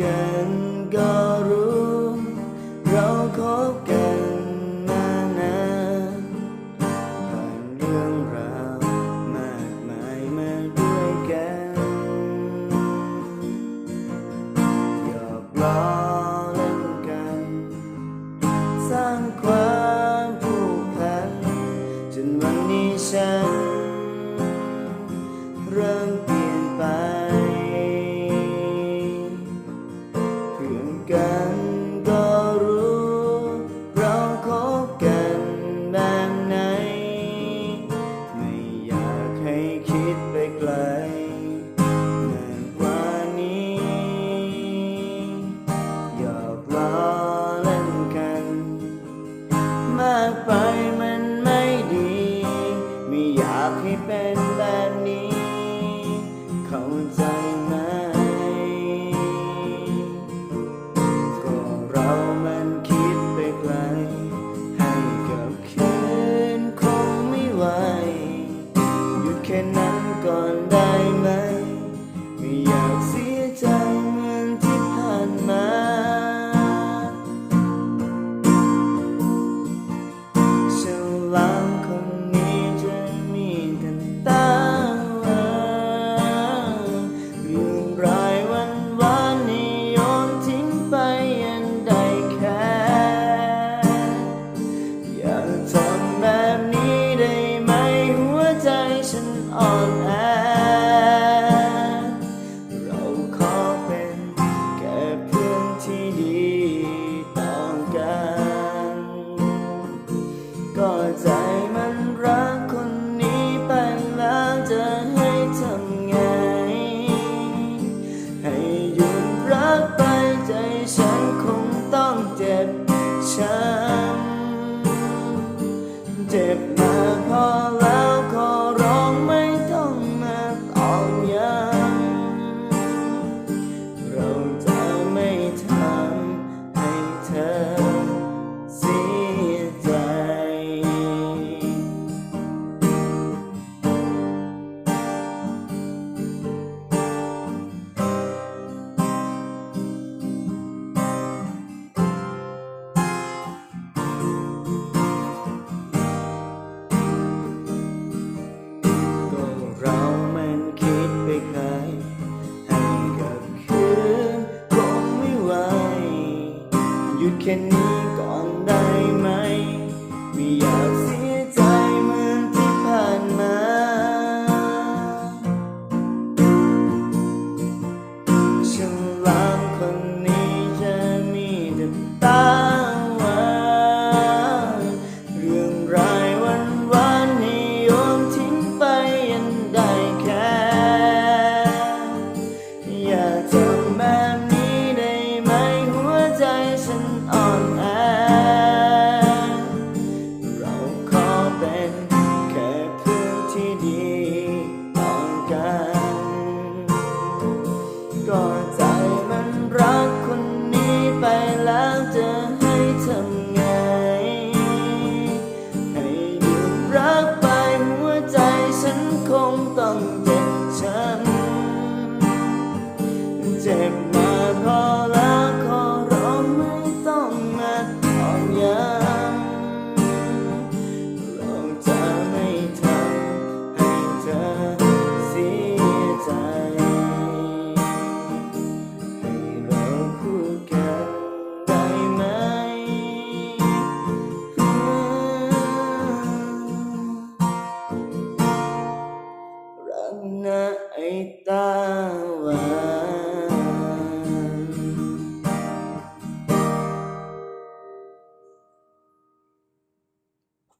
กันก็รู้ เราคบกันมานานผ่านเรื่องราวมากมายมาด้วยกันหยอกล้อเล่นกัน สร้างความผูกพันจนวันนี้ฉัน เริ่มเปลี่ยนไปากให้เป็นแบบนี้ เข้าใจไหม ก็เรามันคิดไปไกล ให้กับคืนคงไม่ไหว หยุดแค่นั้นก่อนได้ไหม ไม่อยากเสียใจ จ็บช้ำเจ็บมาพอแล้วขอร้องไม่ต้องมาอ่อนยา you can